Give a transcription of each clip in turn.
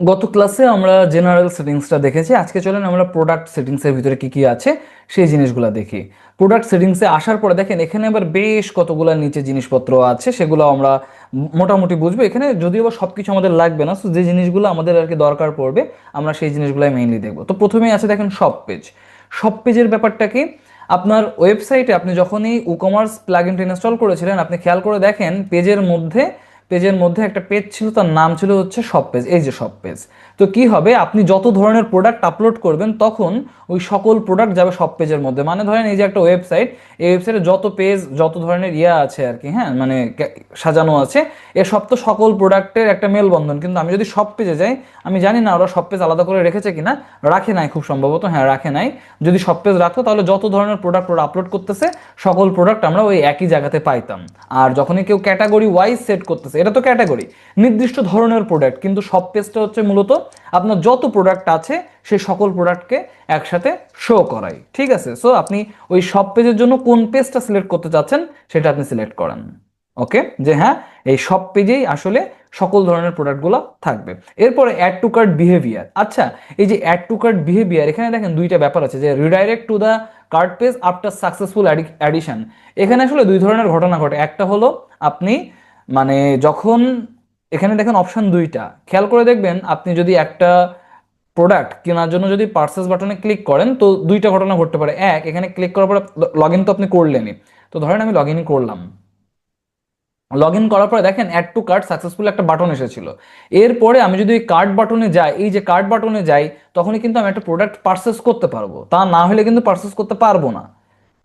গত ক্লাসে আমরা জেনারেল সেটিংসটা দেখেছি। আজকে চলেন আমরা প্রোডাক্ট সেটিংসের ভিতরে কি কি আছে, সেই জিনিসগুলো দেখি। প্রোডাক্ট সেটিংসে আসার পরে দেখেন, এখানে আবার বেশ কতগুলো নিচে জিনিসপত্র আছে সেগুলো আমরা মোটামুটি বুঝব। এখানে যদিও বা সব কিছু আমাদের লাগবে না যে জিনিসগুলো আমাদের আর কি দরকার পড়বে, আমরা সেই জিনিসগুলোই মেইনলি দেখব। তো প্রথমেই আছে দেখেন সব পেজ সব পেজের ব্যাপারটা কি? আপনার ওয়েবসাইটে আপনি যখনই ই কমার্স প্লাগ ইনস্টল করেছিলেন, আপনি খেয়াল করে দেখেন পেজের মধ্যে পেজের মধ্যে একটা পেজ ছিল, তার নাম ছিল হচ্ছে সব পেজ এই যে সব পেজ তো কি হবে? আপনি যত ধরনের প্রোডাক্ট আপলোড করবেন, তখন ওই সকল প্রোডাক্ট যাবে সব পেজের মধ্যে। মানে ধরেন এই যে একটা ওয়েবসাইট এই ওয়েবসাইটে যত পেজ যত ধরনের ইয়া আছে আর কি হ্যাঁ? মানে সাজানো আছে, এ সব তো সকল প্রোডাক্টের একটা মেলবন্ধন। কিন্তু আমি যদি সব পেজে যাই, আমি জানি না ওরা সব পেজ আলাদা করে রেখেছে কিনা, রাখে নাই খুব সম্ভবত হ্যাঁ রাখে নাই। যদি সব পেজ রাখতো, তাহলে যত ধরনের প্রোডাক্ট ওরা আপলোড করতেছে, সকল প্রোডাক্ট আমরা ওই একই জায়গাতে পাইতাম। আর যখনই কেউ ক্যাটাগরি ওয়াইজ সেট করতেছে এটা তো ক্যাটাগরি নির্দিষ্ট ধরনের প্রোডাক্ট কিন্তু সব পেজটা হচ্ছে মূলত আপনার যত প্রোডাক্ট আছে, সেই সকল প্রোডাক্টকে একসাথে শো করাই। ঠিক আছে? সো আপনি ওই সব পেজের জন্য কোন পেজটা সিলেক্ট করতে চাচ্ছেন, সেটা আপনি সিলেক্ট করেন। ওকে যে হ্যাঁ এই সব পেজেই আসলে সকল ধরনের প্রোডাক্টগুলো থাকবে। এরপরে অ্যাড টু কার্ট বিহেভিয়ার আচ্ছা এই যে অ্যাড টু কার্ট বিহেভিয়ার এখানে দেখেন দুইটা ব্যাপার আছে, যে redirect to the card page after successful addition এখানে আসলে দুই ধরনের ঘটনা ঘটে। একটা হলো, আপনি মানে যখন এখানে দেখেন অপশন দুইটা। খেয়াল করে দেখবেন আপনি যদি একটা প্রোডাক্ট কেনার জন্য যদি পার্সেস বাটনে ক্লিক করেন, তো দুইটা ঘটনা ঘটতে পারে। এক, এখানে ক্লিক করার পরে লগ ইন তো আপনি করলেনই। তো ধরেন আমি লগ করলাম। লগ ইন করার পরে দেখেন অ্যাড টু কার্ড সাকসেসফুল একটা বাটন এসেছিল। এরপরে আমি যদি কার্ড বাটনে যাই, এই যে কার্ড বাটনে যাই, তখনই কিন্তু আমি একটা প্রোডাক্ট পারচেস করতে পারব। তা না হলে কিন্তু পারচেস করতে পারব না।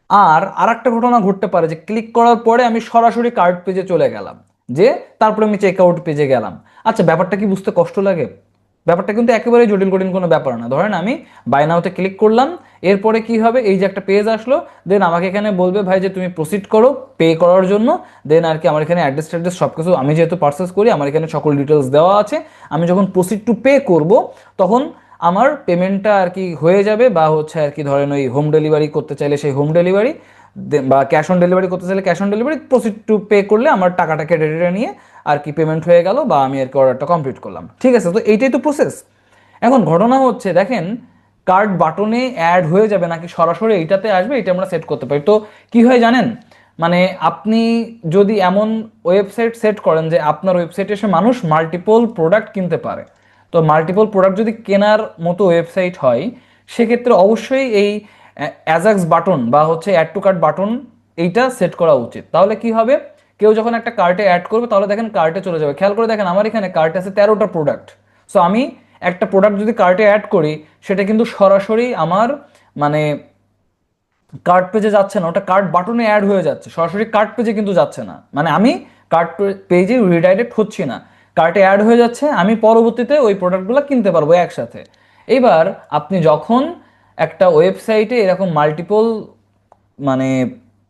আর আরেকটা ঘটনা ঘটতে পারে যে ক্লিক করার পরে আমি সরাসরি কার্ড পেজে চলে গেলাম। যে তারপরে আমি চেক আউট পেজে গেলাম। আচ্ছা ব্যাপারটা কি বুঝতে কষ্ট লাগে? ব্যাপারটা কিন্তু একেবারে জটিল কঠিন কোনো ব্যাপার না। ধরেন আমি বাই নাওতে ক্লিক করলাম, এরপরে কি হবে? এই যে একটা পেজ আসলো দেন আমাকে এখানে বলবে, ভাই, যে তুমি প্রসিড করো পে করার জন্য দেন আর কি আমার এখানে অ্যাড্রেস ট্যাড্রেস সব কিছু আমি যেহেতু পার্সেস করি, আমার এখানে সকল ডিটেলস দেওয়া আছে। আমি যখন প্রসিড টু পে করব, তখন আমার পেমেন্টটা আর কি হয়ে যাবে বা হচ্ছে আর কি ধরেন ওই হোম ডেলিভারি করতে চাইলে সেই হোম ডেলিভারি বা ক্যাশ অন ডেলিভারি করতে চাইলে cash on delivery proceed to pay করলে আমার টাকাটা কেটে টেটে নিয়ে আর কি পেমেন্ট হয়ে গেল বা আমি আর কি অর্ডারটা কমপ্লিট করলাম। ঠিক আছে, তো এইটাই তো প্রসেস এখন ঘটনা হচ্ছে, দেখেন কার্ড বাটনে অ্যাড হয়ে যাবে নাকি সরাসরি এইটাতে আসবে, এটা আমরা সেট করতে পারি। তো কি হয় জানেন? মানে আপনি যদি এমন ওয়েবসাইট সেট করেন যে আপনার ওয়েবসাইটে এসে মানুষ মাল্টিপল প্রোডাক্ট কিনতে পারে। তো মাল্টিপল প্রোডাক্ট যদি কেনার মতো ওয়েবসাইট হয়, সেক্ষেত্রে অবশ্যই এই অ্যাজাক্স বাটন বা হচ্ছে অ্যাড টু কার্ট বাটন এইটা সেট করা উচিত। তাহলে কি হবে? কেউ যখন একটা কার্টে অ্যাড করবে, তাহলে দেখেন কার্টে চলে যাবে। খেয়াল করে দেখেন, আমার এখানে কার্টে আছে তেরোটা প্রোডাক্ট সো আমি একটা প্রোডাক্ট যদি কার্টে অ্যাড করি, সেটা কিন্তু সরাসরি আমার মানে কার্ট পেজে যাচ্ছে না। ওটা কার্ট বাটনে অ্যাড হয়ে যাচ্ছে। সরাসরি কার্ট পেজে কিন্তু যাচ্ছে না। মানে আমি কার্ট পেজে রিডাইরেক্ট হচ্ছি না। কার্টে অ্যাড হয়ে যাচ্ছে, আমি পরবর্তীতে ওই প্রোডাক্টগুলো কিনতে পারব একসাথে। এবার আপনি যখন একটা ওয়েবসাইটে এরকম মাল্টিপল মানে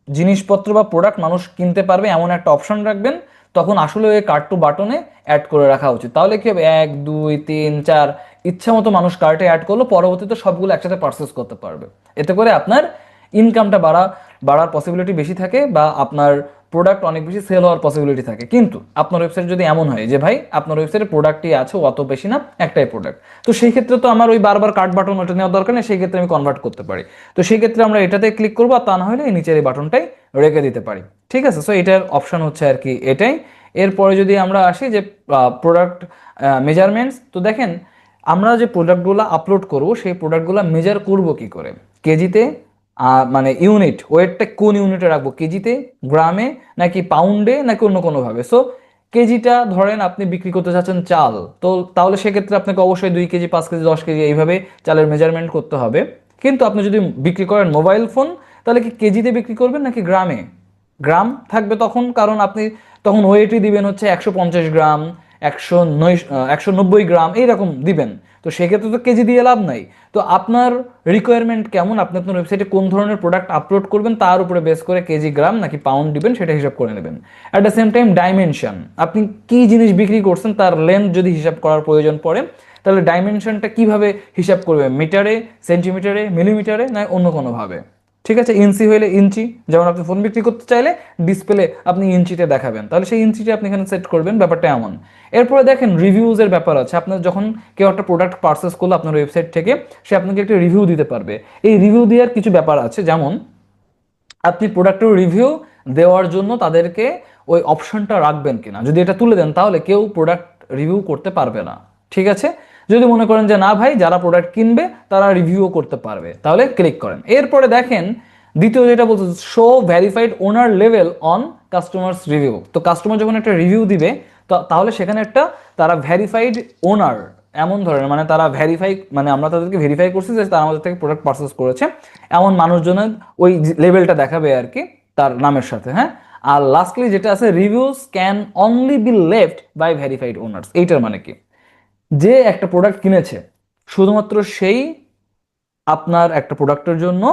জিনিসপত্র বা প্রোডাক্ট মানুষ কিনতে পারবে, এমন একটা অপশন রাখবেন, তখন আসলে ওই কার্ড টু বাটনে অ্যাড করে রাখা উচিত। তাহলে কি হবে? এক, দুই, তিন, চার ইচ্ছা মতো মানুষ কার্টে অ্যাড করল, পরবর্তীতে সবগুলো একসাথে পারচেস করতে পারবে। এতে করে আপনার ইনকামটা বাড়া, বাড়ার পসিবিলিটি বেশি থাকে বা আপনার প্রোডাক্ট অনেক বেশি সেল হওয়ার পসিবিলিটি থাকে। কিন্তু আপনার ওয়েবসাইট যদি এমন হয় যে, ভাই, আপনার ওয়েবসাইটে প্রোডাক্টই আছে, অত বেশি না, একটাই প্রোডাক্ট তো সেই ক্ষেত্রে তো আমার ওই বারবার কার্ড বাটন ওটা নেওয়ার দরকার নেই, সেই ক্ষেত্রে আমি কনভার্ট করতে পারি। তো সেই ক্ষেত্রে আমরা এটাতে ক্লিক করব, আর তা না হলে নিচের এই বাটনটাই রেখে দিতে পারি। ঠিক আছে? সো এটার অপশন হচ্ছে আর কি এটাই। এরপরে যদি আমরা আসি যে প্রোডাক্ট মেজারমেন্টস তো দেখেন, আমরা যে প্রোডাক্টগুলো আপলোড করব, সেই প্রোডাক্টগুলো মেজার করব কি করে? কেজিতে মানে ইউনিট ওয়েটটা কোন ইউনিটে রাখব? কেজিতে, গ্রামে, নাকি পাউন্ডে নাকি অন্য কোনোভাবে? সো কেজিটা ধরেন আপনি বিক্রি করতে চাচ্ছেন চাল, তো তাহলে সেক্ষেত্রে আপনাকে অবশ্যই দুই কেজি, পাঁচ কেজি, দশ কেজি এইভাবে চালের মেজারমেন্ট করতে হবে। কিন্তু আপনি যদি বিক্রি করেন মোবাইল ফোন তাহলে কি কেজিতে বিক্রি করবেন নাকি গ্রামে? গ্রাম থাকবে তখন, কারণ আপনি তখন ওয়েটই দিবেন হচ্ছে একশো পঞ্চাশ গ্রাম একশো নয় একশো নব্বই গ্রাম এইরকম দিবেন। তো সেক্ষেত্রে তো কেজি দিয়ে লাভ নাই। তো আপনার রিকোয়ারমেন্ট কেমন? আপনি আপনার ওয়েবসাইটে কোন ধরনের প্রোডাক্ট আপলোড করবেন, তার উপরে বেস করে কেজি গ্রাম নাকি পাউন্ড দিবেন, সেটা হিসাব করে নেবেন। At the same time dimension আপনি কি জিনিস বিক্রি করছেন, তার লেন্থ যদি হিসাব করার প্রয়োজন পড়ে, তাহলে ডাইমেনশনটা কীভাবে হিসাব করবে? মিটারে সেন্টিমিটারে মিলিমিটারে না অন্য কোনোভাবে? ঠিক আছে? ইঞ্চি হইলে ইঞ্চি, যেমন আপনি ফোন বিক্রি করতে চাইলে ডিসপ্লে আপনি ইঞ্চিতে দেখাবেন। তাহলে সেই ইঞ্চিটা আপনি এখানে সেট করবেন, ব্যাপারটা এমন। এরপরে দেখেন রিভিউজের ব্যাপার আছে। আপনার যখন কেউ একটা প্রোডাক্ট পারচেস করল আপনার ওয়েবসাইট থেকে, সে আপনাকে একটা রিভিউ দিতে পারবে। এই রিভিউ দেওয়ার কিছু ব্যাপার আছে। যেমন, আপনি প্রোডাক্টের রিভিউ দেওয়ার জন্য তাদেরকে ওই অপশনটা রাখবেন কিনা? যদি এটা তুলে দেন, তাহলে কেউ প্রোডাক্ট রিভিউ করতে পারবে না। ঠিক আছে? যদি মনে করেন যে না ভাই, যারা প্রোডাক্ট কিনবে, তারা রিভিউও করতে পারবে। তাহলে ক্লিক করেন। এরপরে দেখেন, দ্বিতীয় যেটা বলছে শো ভ্যারিফাইড ওনার লেভেল অন কাস্টমার্স রিভিউ তো কাস্টমার যখন একটা রিভিউ দিবে তাহলে সেখানে একটা তারা ভ্যারিফাইড ওনার এমন ধরনের মানে তারা ভেরিফাই মানে আমরা তাদেরকে ভেরিফাই করছি যে তারা আমাদের থেকে প্রোডাক্ট পারচেস করেছে, এমন মানুষজনের ওই লেভেলটা দেখাবে আর কি, তার নামের সাথে হ্যাঁ? আর লাস্টলি যেটা আছে reviews can only be left by verified owners এইটার মানে কি? যে একটা প্রোডাক্ট কিনেছে, শুধুমাত্র সেই আপনার একটা প্রোডাক্টের জন্য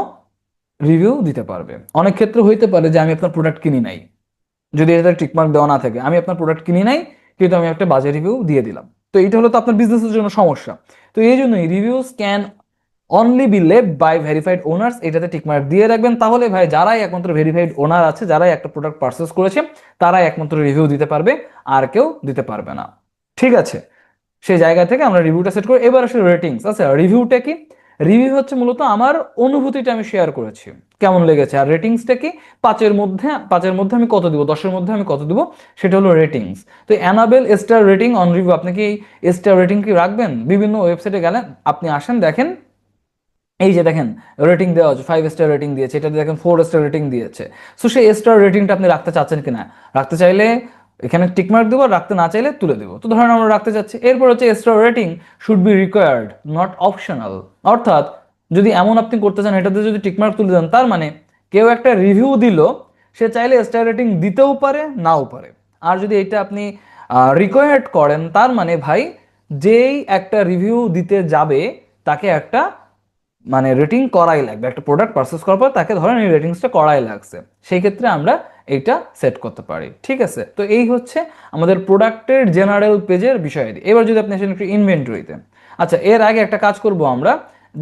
রিভিউ দিতে পারবে। অনেক ক্ষেত্রে হইতে পারে যে আমি আপনার প্রোডাক্ট কিনি নাই। যদি এটা টিকমার্ক দেওয়া না থাকে, আমি আপনার প্রোডাক্ট কিনি নাই, কিন্তু আমি একটা বাজে রিভিউ দিয়ে দিলাম। তো এইটা হলো তো আপনার বিজনেসের জন্য সমস্যা। তো এই জন্যই reviews can only be left by verified owners এটাতে টিকমার্ক দিয়ে রাখবেন। তাহলে ভাই, যারাই একমাত্র ভেরিফাইড ওনার আছে, যারাই একটা প্রোডাক্ট পারচেস করেছে, তারাই একমাত্র রিভিউ দিতে পারবে, আর কেউ দিতে পারবে না। ঠিক আছে? সেই জায়গা থেকে আমরা রিভিউটা সেট করি, এবার আসলে রেটিংস আচ্ছা রিভিউটা কি? রিভিউ হচ্ছে মূলত আমার অনুভূতিটা আমি শেয়ার করেছি। কেমন লেগেছে? আর রেটিংসটা কি? পাঁচের মধ্যে পাঁচের মধ্যে আমি কত দিব? দশের মধ্যে আমি কত দিব? সেটা হলো রেটিংস তো enable star rating on review আপনি কি স্টার রেটিং কি রাখবেন? বিভিন্ন ওয়েবসাইটে গেলেন আপনি আসেন, দেখেন। এই যে দেখেন রেটিং দেওয়া হচ্ছে ফাইভ স্টার রেটিং দিয়েছে, এটা দেখেন ফোর স্টার রেটিং দিয়েছে। সো সেই স্টার রেটিংটা আপনি রাখতে চাচ্ছেন কিনা? রাখতে চাইলে এখানে টিকমার্ক দেবো রাখতে না চাইলে তুলে দেবো। তো ধরেন আমরা রাখতে চাচ্ছি এরপর হচ্ছে star rating should be required not optional অর্থাৎ যদি এমন আপনি করতে চান, এটাতে যদি টিকমার্ক তুলে দেন, তার মানে কেউ একটা রিভিউ দিল, সে চাইলে স্টার রেটিং দিতেও পারে, নাও পারে। আর যদি এটা আপনি রিকোয়ার্ড করেন, তার মানে ভাই, যেই একটা রিভিউ দিতে যাবে, তাকে একটা মানে রেটিং করাই লাগবে। একটা প্রোডাক্ট পারচেস করার পর তাকে ধরেন এই রেটিংসটা করাই লাগছে। সেই ক্ষেত্রে আমরা এইটা সেট করতে পারি। ঠিক আছে? তো এই হচ্ছে আমাদের প্রোডাক্টের জেনারেল পেজের বিষয়াদি এবার যদি আপনি আসেন একটু ইনভেন্টরিতে আচ্ছা এর আগে একটা কাজ করব আমরা।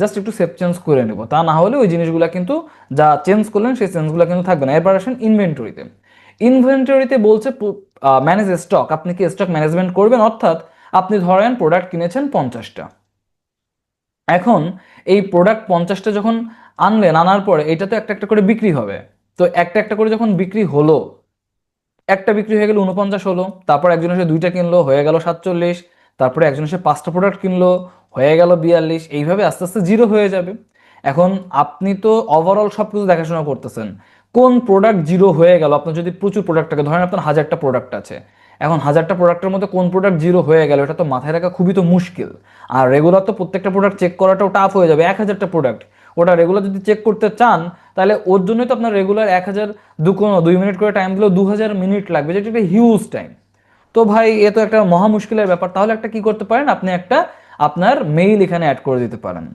জাস্ট একটু সেভ চেঞ্জ করে নেব। তা না হলে ওই জিনিসগুলো কিন্তু যা চেঞ্জ করলেন সেই চেঞ্জগুলো কিন্তু থাকবে না। এরপর আসেন ইনভেন্টরিতে ইনভেন্টরিতে বলছে ম্যানেজ স্টক আপনি কি স্টক ম্যানেজমেন্ট করবেন? অর্থাৎ আপনি ধরেন প্রোডাক্ট কিনেছেন পঞ্চাশটা। এখন এই প্রোডাক্ট পঞ্চাশটা যখন আনলেন, আনার পরে এটা তো একটা একটা করে বিক্রি হবে। তো একটা একটা করে যখন বিক্রি হলো, একটা বিক্রি হয়ে গেল উনপঞ্চাশ হলো, তারপর একজন এসে দুইটা কিনলো, হয়ে গেল সাতচল্লিশ, তারপরে একজন এসে পাঁচটা প্রোডাক্ট কিনলো, হয়ে গেল বিয়াল্লিশ, এইভাবে আস্তে আস্তে জিরো হয়ে যাবে। এখন আপনি তো ওভারঅল সব কিছু দেখাশোনা করতেছেন। কোন প্রোডাক্ট জিরো হয়ে গেল? আপনার যদি প্রচুর প্রোডাক্ট থাকে, ধরেন আপনার হাজারটা প্রোডাক্ট আছে। এখন হাজারটা প্রোডাক্টের মধ্যে কোন প্রোডাক্ট জিরো হয়ে গেল, এটা তো মাথায় রাখা খুবই তো মুশকিল। আর রেগুলার তো প্রত্যেকটা প্রোডাক্ট চেক করাটাও টাফ হয়ে যাবে, এক হাজারটা প্রোডাক্ট ওটা রেগুলার যদি চেক করতে চান, তাহলে ওর জন্যই তো আপনার রেগুলার এক হাজার, দু কোনো, দুই মিনিট করে টাইম দিলেও দু হাজার মিনিট লাগবে, যেটা একটা হিউজ টাইম তো ভাই, এ তো একটা মহা মুশকিলের ব্যাপার। তাহলে একটা কি করতে পারেন? আপনি একটা আপনার মেইল এখানে অ্যাড করে দিতে পারেন।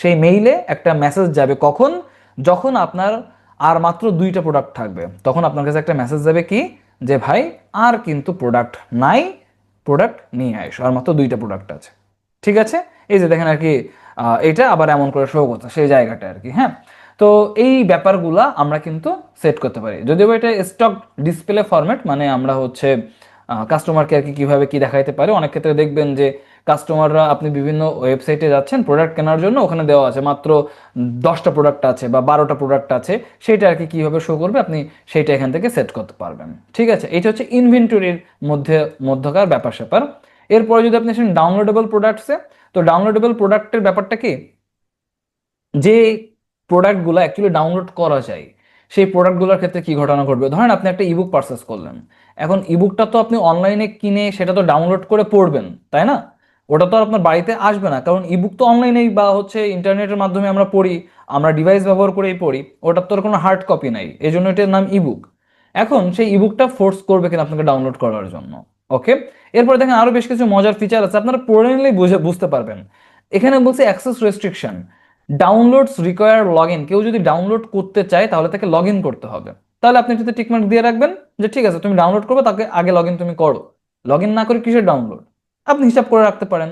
সেই মেইলে একটা মেসেজ যাবে কখন? যখন আপনার আর মাত্র দুইটা প্রোডাক্ট থাকবে। তখন আপনার কাছে একটা মেসেজ যাবে কি? যে ভাই, আর কিন্তু প্রোডাক্ট নাই প্রোডাক্ট নিয়ে আসো আর মাত্র দুইটা প্রোডাক্ট আছে। ঠিক আছে? এই যে দেখেন আর কি এটা আবার এমন করে শো করছে, সেই জায়গাটা আর কি হ্যাঁ? তো এই ব্যাপারগুলো আমরা কিন্তু সেট করতে পারি। যদিও এটা স্টক ডিসপ্লে ফরম্যাট মানে আমরা হচ্ছে কাস্টমারকে আর কি কীভাবে কী দেখাইতে পারি, অনেক ক্ষেত্রে দেখবেন যে কাস্টমাররা আপনি বিভিন্ন ওয়েবসাইটে যাচ্ছেন প্রোডাক্ট কেনার জন্য ওখানে দেওয়া আছে। মাত্র দশটা প্রোডাক্ট আছে বা বারোটা প্রোডাক্ট আছে, সেইটা আর কি কীভাবে শো করবে আপনি সেইটা এখান থেকে সেট করতে পারবেন। ঠিক আছে? এটা হচ্ছে ইনভেন্টরির মধ্যে মধ্যকার ব্যাপার স্যাপার এরপরে যদি আপনি আসেন ডাউনলোডেবল প্রোডাক্টসে তো ডাউনলোডেবল প্রোডাক্টের ব্যাপারটা কি? যে প্রোডাক্টগুলো অ্যাকচুয়ালি ডাউনলোড করা যায়, সেই প্রোডাক্টগুলোর ক্ষেত্রে কি ঘটনা ঘটবে? ধরেন আপনি একটা ইবুক পারচেস করলেন। এখন ইবুকটা তো আপনি অনলাইনে কিনে সেটা তো ডাউনলোড করে পড়বেন, তাই না? ওটা তো আর আপনার বাড়িতে আসবে না। কারণ ইবুক তো অনলাইনেই বা হচ্ছে ইন্টারনেটের মাধ্যমে আমরা পড়ি, আমরা ডিভাইস ব্যবহার করেই পড়ি, ওটার তো আর কোনো হার্ড কপি নাই। এই জন্য এটার নাম ইবুক এখন সেই ইবুকটা ফোর্স করবে কিনা আপনাকে ডাউনলোড করার জন্য ওকে এরপরে দেখেন আরও বেশ কিছু মজার ফিচার আছে, আপনারা পড়ে নিলেই বুঝে, বুঝতে পারবেন। এখানে বলছে access restriction downloads require log in কেউ যদি ডাউনলোড করতে চায়, তাহলে তাকে লগ ইন করতে হবে। তাহলে আপনি যদি টিকমার্ক দিয়ে রাখবেন যে, ঠিক আছে, তুমি ডাউনলোড করবে, তাকে আগে লগ ইন তুমি করো। লগ ইন না করে কিসের ডাউনলোড আপনি হিসাব করে রাখতে পারেন।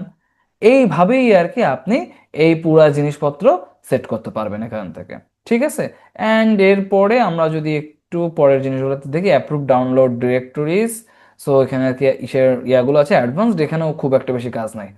এইভাবেই আর কি আপনি এই পুরা জিনিসপত্র সেট করতে পারবেন এখান থেকে। ঠিক আছে? অ্যান্ড এরপরে আমরা যদি একটু পরের জিনিসগুলোতে দেখি অ্যাপ্রুভ ডাউনলোড ডিরেক্টরিজ সো এখানে আর কি ইসের ইয়াগুলো আছে অ্যাডভান্সড এখানেও খুব একটা বেশি কাজ নাই।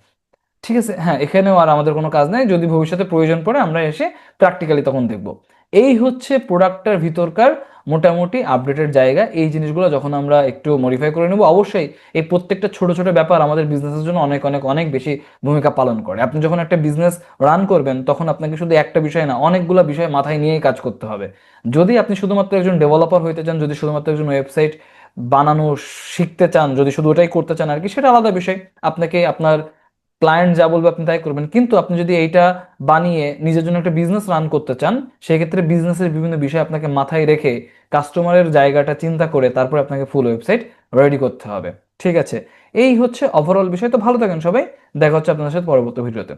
ঠিক আছে? হ্যাঁ এখানেও আর আমাদের কোনো কাজ নাই। যদি ভবিষ্যতে প্রয়োজন পড়ে আমরা এসে প্র্যাকটিক্যালি তখন দেখব। এই হচ্ছে প্রোডাক্টটার ভিতরকার মোটামুটি আপডেটের জায়গা। এই জিনিসগুলো যখন আমরা একটু মডিফাই করে নেব, অবশ্যই এই প্রত্যেকটা ছোট ছোট ব্যাপার আমাদের বিজনেসের জন্য অনেক অনেক অনেক বেশি ভূমিকা পালন করে। আপনি যখন একটা বিজনেস রান করবেন, তখন আপনাকে শুধু একটা বিষয় না, অনেকগুলো বিষয় মাথায় নিয়েই কাজ করতে হবে। যদি আপনি শুধুমাত্র একজন ডেভেলপার হইতে চান, যদি শুধুমাত্র একজন ওয়েবসাইট বানানো শিখতে চান, যদি শুধু ওটাই করতে চান আর কি, সেটা আলাদা বিষয়। আপনাকে আপনার ক্লায়েন্ট যা বলবে আপনি তাই করবেন। কিন্তু আপনি যদি এইটা বানিয়ে নিজের জন্য একটা বিজনেস রান করতে চান, সেক্ষেত্রে বিজনেসের বিভিন্ন বিষয় আপনাকে মাথায় রেখে কাস্টমারের জায়গাটা চিন্তা করে তারপরে আপনাকে ফুল ওয়েবসাইট রেডি করতে হবে। ঠিক আছে? এই হচ্ছে ওভারঅল বিষয়। তো ভালো থাকেন সবাই। দেখা হচ্ছে আপনাদের সাথে পরবর্তী ভিডিওতে